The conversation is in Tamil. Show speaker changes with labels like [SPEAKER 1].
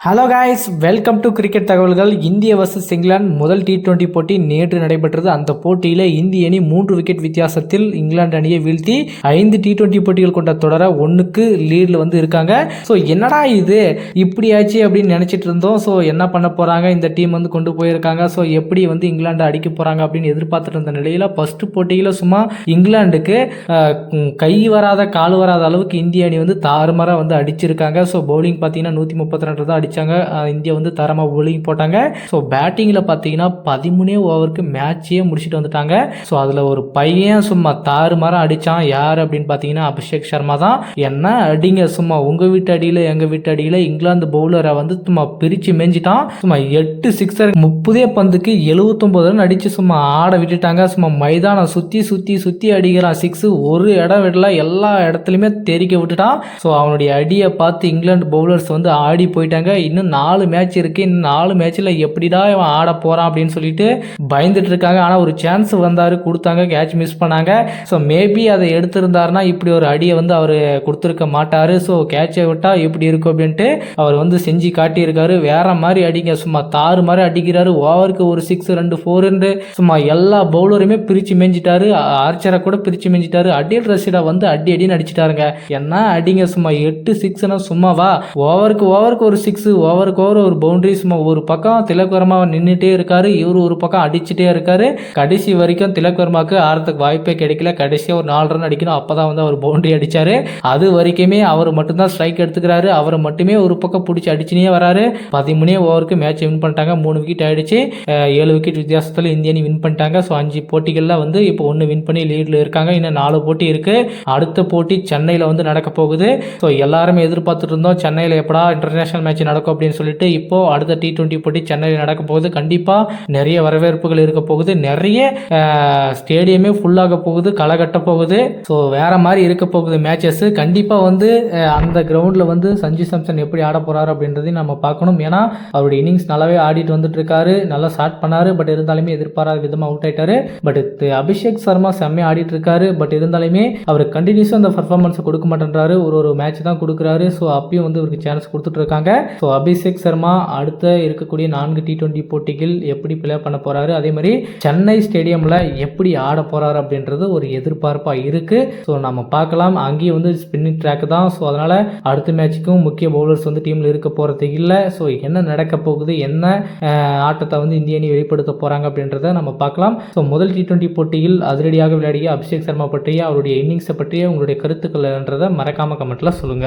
[SPEAKER 1] Hello guys welcome to cricket தகவல்கள் இந்திய வர்சஸ் இங்கிலாந்து முதல் டி டுவெண்ட்டி போட்டி நேற்று நடைபெற்றது. அந்த போட்டியில் இந்திய அணி மூன்று விக்கெட் வித்தியாசத்தில் இங்கிலாந்து அணியை வீழ்த்தி ஐந்து டி டுவெண்ட்டி போட்டிகள் கொண்ட தொடர ஒன்றுக்கு லீடில் வந்து இருக்காங்க. ஸோ என்னடா இது? இப்படி ஆச்சு அப்படின்னு நினச்சிட்டு இருந்தோம். ஸோ என்ன பண்ண போகிறாங்க இந்த டீம் வந்து கொண்டு போயிருக்காங்க. ஸோ எப்படி வந்து இங்கிலாந்து அடிக்க போகிறாங்க அப்படின்னு எதிர்பார்த்துட்டு இருந்த நிலையில் ஃபஸ்ட்டு போட்டியில் சும்மா இங்கிலாந்துக்கு கை வராத கால் வராத அளவுக்கு இந்திய அணி வந்து தாறுமாறாக வந்து அடிச்சிருக்காங்க. ஸோ பவுலிங் பார்த்தீங்கன்னா நூற்றி முப்பத்தி ரெண்டு தான் அடித்தாங்க இந்தியா வந்து தரமாக bowling போட்டாங்க. ஸோ பேட்டிங்கில் பார்த்தீங்கன்னா பதிமூணே ஓவருக்கு மேட்சையே முடிச்சுட்டு வந்துட்டாங்க. ஸோ அதில் ஒரு பையன் சும்மா தாறுமாறாக அடித்தான் யார் அப்படின்னு பார்த்தீங்கன்னா அபிஷேக் சர்மா தான். என்ன அடிங்க சும்மா உங்கள் வீட்டு அடியில் எங்கள் வீட்டு அடியில் இங்கிலாந்து பவுலரை வந்து சும்மா பிரித்து மேஞ்சிட்டான். சும்மா எட்டு சிக்ஸர் முப்பதே பந்துக்கு எழுபத்தொம்பது ரன் அடித்து சும்மா ஆட விட்டுட்டாங்க. சும்மா மைதானம் சுற்றி சுற்றி சுற்றி அடிக்கிறான். சிக்ஸ் ஒரு இடம் விடல. எல்லா இடத்துலையுமே தெரிக்க விட்டுட்டான். ஸோ அவனுடைய அடியை பார்த்து இங்கிலாந்து பவுலர்ஸ் வந்து ஆடி போயிட்டாங்க. இன்னும் நாலு மேட்ச் இருக்குது இன்னும் நாலு மேட்ச்சில் எப்படிடா இவன் ஆட போகிறான் அப்படின்னு சொல்லிட்டு பயந்துட்டு இருக்காங்க. ஆனால் ஒரு சான்ஸ் வந்தார் கொடுத்தாங்க கேட்ச் மிஸ் பண்ணாங்க. ஸோ மேபி அதை எடுத்திருந்தாருன்னா இப்படி ஒரு அடியை வந்து அவர் கொடுத்துருக்க மாட்டார். ஸோ கேட்சை விட்டால் எப்படி இருக்கும் அப்படின்ட்டு அவர் வந்து செஞ்சு காட்டியிருக்காரு. வேற மாதிரி அடிங்க. சும்மா தாறு மாதிரி அடிக்கிறாரு. ஓவருக்கு ஒரு சிக்ஸ் ரெண்டு ஃபோருன்னு சும்மா எல்லா பவுலருமே பிரித்து மேஞ்சிட்டாரு. ஆர்ச்சரை கூட பிரித்து மேஞ்சிட்டாரு. அடில் ரசிடா வந்து அடி அடின்னு அடிச்சிட்டாருங்க. என்ன அடிங்க? சும்மா எட்டு சிக்ஸ்னா சும்மாவா? ஓவருக்கு ஓவருக்கு ஒரு சிக்ஸ் ஓவருக்கு ஓவர் ஒரு பவுண்டரிஸ் ஒரு பக்கம் திலக்வர்மா நின்றுட்டே இருக்காரு இவர் ஒரு பக்கம் அடிச்சுட்டே இருக்காரு. கடைசி வரைக்கும் திலக் வர்மாக்கு ஆடுறதுக்கு வாய்ப்பே கிடைக்கல. கடைசியாக ஒரு நாலு ரன் அடிக்கணும். அப்போ தான் வந்து அவர் பவுண்டரி அடிச்சாரு. அது வரைக்குமே அவர் மட்டும்தான் ஸ்ட்ரைக் எடுத்துக்கிறாரு. அவரை மட்டுமே ஒரு பக்கம் பிடிச்சி அடிச்சுனே வராரு. பதிமூணே ஓவருக்கு மேட்ச் வின் பண்ணிட்டாங்க. மூணு விக்கெட் ஆயிடுச்சு. ஏழு விக்கெட் வித்தியாசத்தில் இந்திய அணி வின் பண்ணிட்டாங்க. ஸோ அஞ்சு போட்டிகளில் வந்து இப்போ ஒன்று வின் பண்ணி லீடில் இருக்காங்க. இன்னும் நாலு போட்டி இருக்கு. அடுத்த போட்டி சென்னையில் வந்து நடக்க போகுது. ஸோ எல்லாருமே எதிர்பார்த்துட்டு இருந்தோம். சென்னையில் எப்படா இன்டர்நேஷனல் மேட்ச் நடக்கும்? அப்படின்னு சொல்லிட்டு இப்போ அடுத்த டி டுவெண்ட்டி போட்டி சென்னையில் நடக்க போகுது. கண்டிப்பாக நிறைய வரவேற்புகள் இருக்க போகுது. நிறைய ஸ்டேடியமே ஃபுல்லாக போகுது களை கட்ட போகுது. ஸோ வேற மாதிரி இருக்க போகுது மேட்சஸ் கண்டிப்பாக வந்து அந்த கிரவுண்டில் வந்து சஞ்சு சாம்சன் எப்படி ஆட போகிறாரு அப்படின்றதையும் நம்ம பார்க்கணும். ஏன்னா அவருடைய இன்னிங்ஸ் நல்லாவே ஆடிட்டு வந்துட்டு இருக்காரு. நல்லா ஸ்டார்ட் பண்ணாரு. பட் இருந்தாலுமே எதிர்பாராத விதமாக அவுட் ஆயிட்டாரு. பட் அபிஷேக் சர்மா செம்மையாக ஆடிட்டு இருக்காரு. பட் இருந்தாலுமே அவர் கண்டினியூஸாக அந்த பர்ஃபார்மன்ஸை கொடுக்க மாட்டேன்றாரு. ஒரு ஒரு மேட்ச் தான் கொடுக்குறாரு. ஸோ அப்பயும் வந்து இவருக்கு சான்ஸ் கொடுத்துட்டு இருக்காங்க. ஸோ அபிஷேக் சர்மா அடுத்த இருக்கக்கூடிய நான்கு டி டுவெண்ட்டி போட்டிகள் எப்படி பிளே பண்ண போகிறாரு அதே மாதிரி சென்னை ஸ்டேடியமில் எப்படி ஆட போகிறாரு அப்படின்றது ஒரு எதிர்பார்ப்பாக இருக்குது ஸோ நம்ம பார்க்கலாம். அங்கேயும் வந்து ஸ்பின்னிங் ட்ராக் தான். ஸோ அதனால் அடுத்த மேட்சுக்கும் முக்கிய பவுலர்ஸ் வந்து டீமில் இருக்க போகிறது இல்லை. ஸோ என்ன நடக்க போகுது? என்ன ஆட்டத்தை வந்து இந்திய அணி வெளிப்படுத்த போகிறாங்க அப்படின்றத நம்ம பார்க்கலாம். ஸோ முதல் டி டுவெண்ட்டி போட்டியில் அதிரடியாக விளையாடிய அபிஷேக் சர்மா பற்றிய அவருடைய இன்னிங்ஸை பற்றிய உங்களுடைய கருத்துக்கள்ன்றதை மறக்காம கமெண்ட்ல சொல்லுங்க.